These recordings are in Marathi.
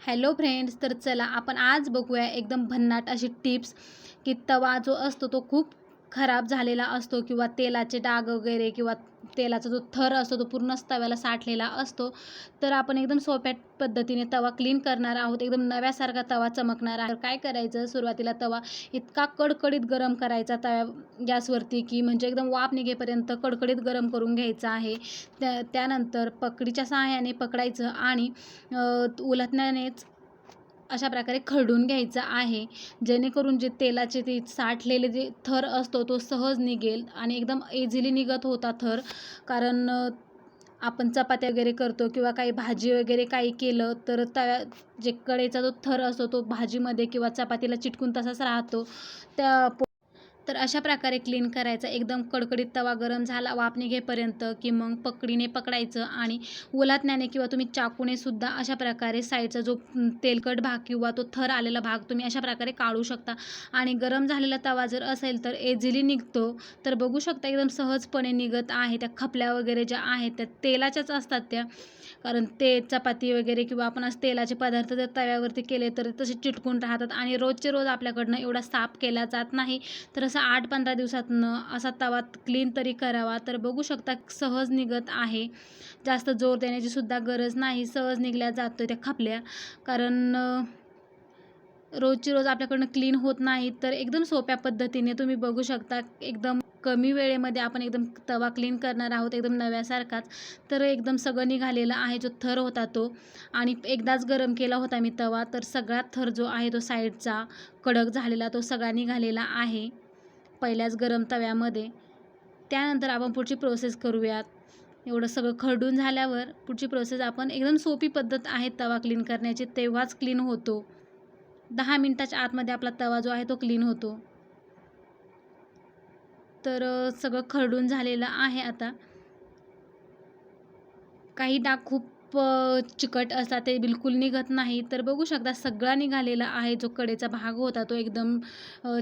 हॅलो फ्रेंड्स तर चला आपण आज बघूया एकदम भन्नाट अशी टिप्स की तवा जो असतो तो खूप खराब झालेला असतो किंवा तेलाचे डाग वगैरे किंवा तेलाचा जो थर असतो तो पूर्णच तव्याला साठलेला असतो तर आपण एकदम सोप्या पद्धतीने तवा क्लीन करणार आहोत. एकदम नव्यासारखा तवा चमकणार आहे. काय करायचं? सुरुवातीला तवा इतका कडकडीत गरम करायचा तव्या गॅसवरती की म्हणजे एकदम वाफ निघेपर्यंत कडकडीत गरम करून घ्यायचा आहे. त्या त्यानंतर पकडीच्या सहाय्याने पकडायचं आणि उलटण्यानेच अशा प्रकारे खरडून घ्यायचं आहे. जेणेकरून जे तेलाचे ते साठलेले जे थर असतो तो सहज निघेल आणि एकदम इझिली निघत होता थर. कारण आपण चपात्या वगैरे करतो किंवा काही भाजी वगैरे काही केलं तर तव्या जे कडेचा जो थर असतो तो भाजीमध्ये किंवा चपातीला चिटकून तसाच राहतो. त्या तर अशा प्रकारे क्लीन करायचा. एकदम कडकडीत तवा गरम झाला वाफ निघेपर्यंत की मग पकडीने पकडायचं आणि ओलातण्याने किंवा तुम्ही चाकूने सुद्धा अशा प्रकारे साईडचा जो तेलकट भाग किंवा तो थर आलेला भाग तुम्ही अशा प्रकारे काढू शकता. आणि गरम झालेला तवा जर असेल तर एझिली निघतो. तर बघू शकता एकदम सहजपणे निघत आहे. त्या खपल्या वगैरे ज्या आहेत त्या तेलाच्याच असतात त्या. कारण ते चपाती वगैरे किंवा आपण असं तेलाचे पदार्थ जर तव्यावरती केले तर तसे चिटकून राहतात आणि रोजचे रोज आपल्याकडनं एवढा साफ केला जात नाही. तर असं आठ पंधरा दिवसातनं असा तवा क्लीन तरी करावा तर बघू शकता सहज निघत आहे. जास्त जोर देण्याची सुद्धा गरज नाही सहज निघल्या जातो त्या खापल्या. कारण रोजची रोज आपल्याकडनं क्लीन होत नाही तर एकदम सोप्या पद्धतीने तुम्ही बघू शकता एकदम कमी वेळेमध्ये आपण एकदम तवा क्लीन करणार आहोत एकदम नव्यासारखाच. तर एकदम सगळं निघालेलं आहे जो थर होता तो. आणि एकदाच गरम केला होता मी तवा तर सगळा थर जो आहे तो साईडचा कडक झालेला तो सगळा निघालेला आहे. पहिल्याच गरम तव्यामध्ये. त्यानंतर आपण पुढची प्रोसेस करूयात. एवढं सगळं खरडून झाल्यावर पुढची प्रोसेस आपण एकदम सोपी पद्धत आहे तवा क्लीन करण्याची. तेव्हाच क्लीन होतो. दहा मिनटाच्या आतमध्ये आपला तवा जो आहे तो क्लीन होतो. तर सगळं खरडून झालेलं आहे आता. काही डाग खूप चिकट असतात ते बिलकुल निघत नाही. तर बघू शकता सगळा निघालेला आहे जो कडेचा भाग होता तो एकदम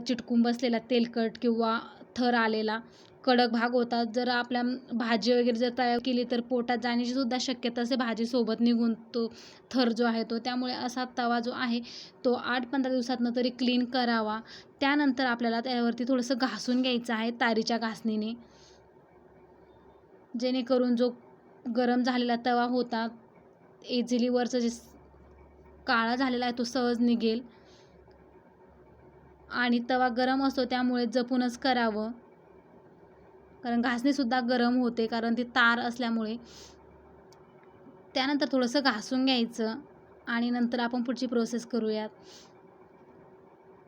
चिटकून बसलेला तेलकट किंवा थर आलेला कडक भाग होता. जर आपल्या भाजी वगैरे जर तयार केली तर पोटात जाण्याची सुद्धा शक्यता असते भाजीसोबत निघून तो थर जो आहे तो त्यामुळे असा तवा जो आहे तो आठ पंधरा दिवसातनं तरी क्लीन करावा. त्यानंतर आपल्याला त्यावरती थोडंसं घासून घ्यायचं आहे तारीच्या घासणीने. जेणेकरून जो गरम झालेला तवा होता. इझिली वरचा जे काळा झालेला आहे तो सहज निघेल. आणि तवा गरम असतो त्यामुळे जपूनच करावं. कारण घासणीसुद्धा गरम होते कारण ती तार असल्यामुळे. त्यानंतर थोडंसं घासून घ्यायचं आणि नंतर आपण पुढची प्रोसेस करूयात.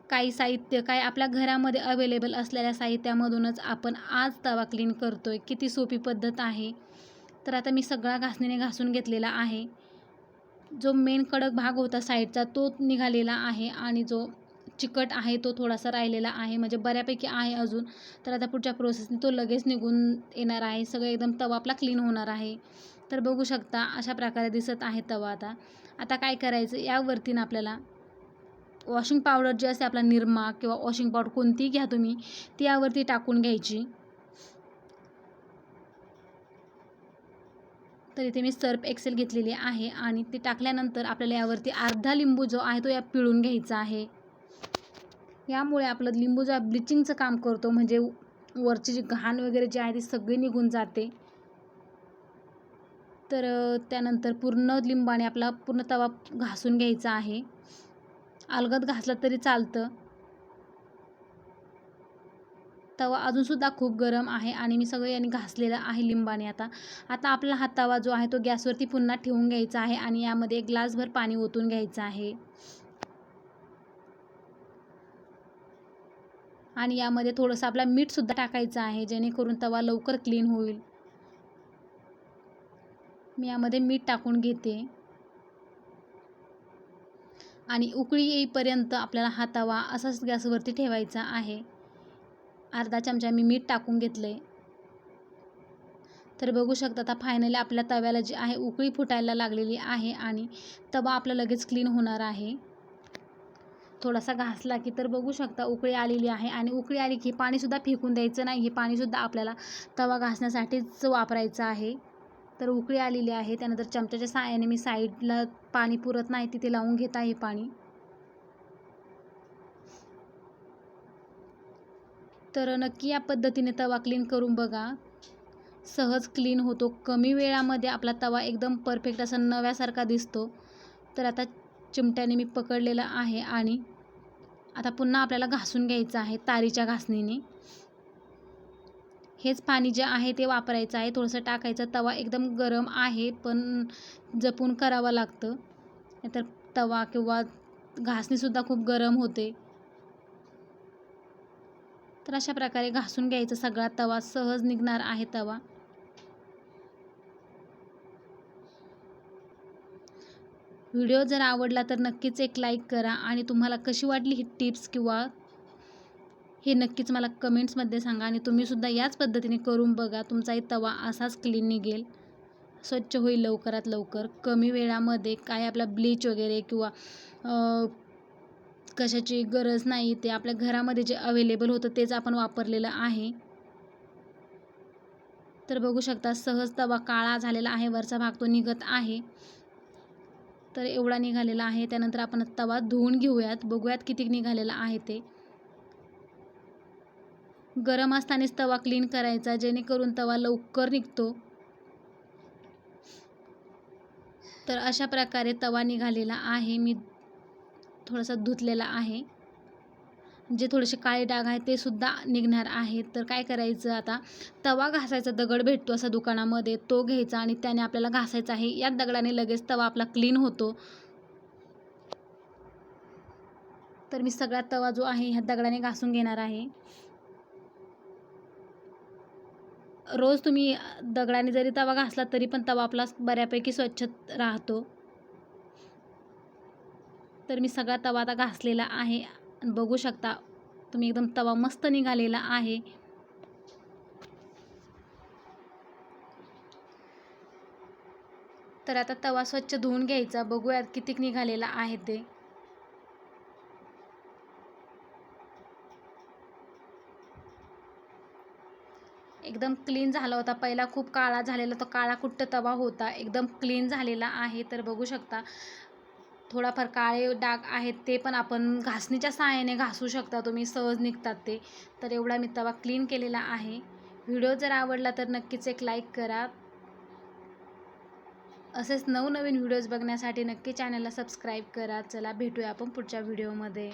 काही साहित्य काय आपल्या घरामध्ये अवेलेबल असलेल्या साहित्यामधूनच आपण आज तवा क्लीन करतोय. किती सोपी पद्धत आहे. तर आता मी सगळा घासणीने घासून घेतलेला आहे. जो मेन कडक भाग होता साईडचा तो निघालेला आहे आणि जो चिकट आहे तो थोडासा राहिलेला आहे. म्हणजे बऱ्यापैकी आहे अजून. तर आता पुढच्या प्रोसेसने तो लगेच निघून येणार आहे. सगळं एकदम तवा आपला क्लीन होणार आहे. तर बघू शकता अशा प्रकारे दिसत आहे तवा आता. आता काय करायचं? यावरतीनं आपल्याला वॉशिंग पावडर जे असते आपला निरमा किंवा वॉशिंग पावडर कोणतीही घ्या तुम्ही ती यावरती टाकून घ्यायची. तर इथे मी सर्प एक्सेल घेतलेली आहे आणि ते टाकल्यानंतर आपल्याला यावरती अर्धा लिंबू जो आहे तो या पिळून घ्यायचा आहे. यामुळे आपलं लिंबू जो ब्लिचिंगचं काम करतो म्हणजे वरची जी घाण वगैरे जी आहे ती सगळी निघून जाते. तर त्यानंतर पूर्ण लिंबाने आपला पूर्ण तवा घासून घ्यायचा आहे. अलगद घासला तरी चालतं. तवा अजूनसुद्धा खूप गरम आहे आणि मी सगळं याने घासलेलं आहे लिंबाने आता. आता आपला हा तवा जो आहे तो गॅसवरती पुन्हा ठेवून घ्यायचा आहे आणि यामध्ये एक ग्लासभर पाणी ओतून घ्यायचं आहे. आणि यामध्ये थोडंसं आपला मीठसुद्धा टाकायचं आहे जेणेकरून तवा लवकर क्लीन होईल. मी यामध्ये मीठ टाकून घेते. आणि उकळी येईपर्यंत आपल्याला हा तवा असाच गॅसवरती ठेवायचा आहे. अर्धा चमचा मी मीठ टाकून घेतले तर बघू शकता आता फायनली आपल्या तव्याला जी आहे उकळी फुटायला लागलेली आहे आणि तवा आपला लगेच क्लीन होणार आहे. थोडासा घासला की तर बघू शकता उकळी आलेली आहे आणि उकळी आली की पाणीसुद्धा फेकून द्यायचं नाही हे पाणीसुद्धा आपल्याला तवा घासण्यासाठीच वापरायचं आहे. तर उकळी आलेली आहे त्यानंतर चमच्याच्या साहाय्याने मी साईडला पाणी पुरत नाही तिथे लावून घेत आहे पाणी. तर नक्की या पद्धतीने तवा क्लीन करून बघा. सहज क्लीन होतो. कमी वेळामध्ये आपला तवा एकदम परफेक्ट असा नव्यासारखा दिसतो. तर आता चिमट्याने मी पकडलेलं आहे आणि आता पुन्हा आपल्याला घासून घ्यायचं आहे तारीच्या घासणीने. हेच पाणी जे आहे ते वापरायचं आहे. थोडंसं टाकायचं. तवा एकदम गरम आहे पण जपून करावं लागतं. नाहीतर तवा किंवा घासणीसुद्धा खूप गरम होते. तर अशा प्रकारे घासून घ्यायचा सगळा तवा. सहज निघणार आहे तवा. व्हिडिओ जर आवडला तर नक्कीच एक लाईक करा आणि तुम्हाला कशी वाटली ही टिप्स किंवा हे नक्कीच मला कमेंट्समध्ये सांगा आणि तुम्हीसुद्धा याच पद्धतीने करून बघा. तुमचाही तवा असाच क्लीन निघेल. स्वच्छ होईल लवकरात लवकर. कमी वेळामध्ये काय आपला ब्लीच वगैरे किंवा कशाची गरज नाही ते आपल्या घरामध्ये जे अवेलेबल होतं तेच आपण वापरलेलं आहे. तर बघू शकता सहज तवा काळा झालेला आहे वरचा भाग तो निघत आहे. तर एवढा निघालेला आहे त्यानंतर आपण तवा धुवून घेऊयात. बघूयात किती निघालेला आहे ते. गरम असतानाच तवा क्लीन करायचा जेणेकरून तवा लवकर निघतो. तर अशा प्रकारे तवा निघालेला आहे. मी थोडासा धुतलेला आहे. जे थोडेसे काळे डाग आहेत ते सुद्धा निघणार आहेत. तर काय करायचं आता? तवा घासायचा दगड भेटतो असा दुकानामध्ये. तो घ्यायचा आणि त्याने आपल्याला घासायचा आहे. याच दगडाने लगेच तवा आपला क्लीन होतो. तर मी सगळा तवा जो आहे ह्या दगडाने घासून घेणार आहे. रोज तुम्ही दगडाने जरी तवा घासला तरी पण तवा आपला बऱ्यापैकी स्वच्छ राहतो. तर मी सगळा तवा आता घासलेला आहे. बघू शकता तुम्ही एकदम तवा मस्त निघालेला आहे. तर आता तवा स्वच्छ धुवून घ्यायचा. बघूयात कितीक निघालेला आहे ते. एकदम क्लीन झाला होता. पहिला खूप काळा झालेला तो काळा कुट्ट तवा होता. एकदम क्लीन झालेला आहे. तर बघू शकता थोडाफार काळे डाग आहेत ते पण आपण घासणीच्या सहाय्याने घासू शकता. तुम्ही सहज निघतात ते. तर एवढा मी तवा क्लीन केलेला आहे. व्हिडिओ जर आवडला तर नक्कीच एक लाईक करा. असेच नवनवीन व्हिडिओज बघण्यासाठी नक्की चॅनलला सबस्क्राईब करा. चला भेटूया आपण पुढच्या व्हिडिओमध्ये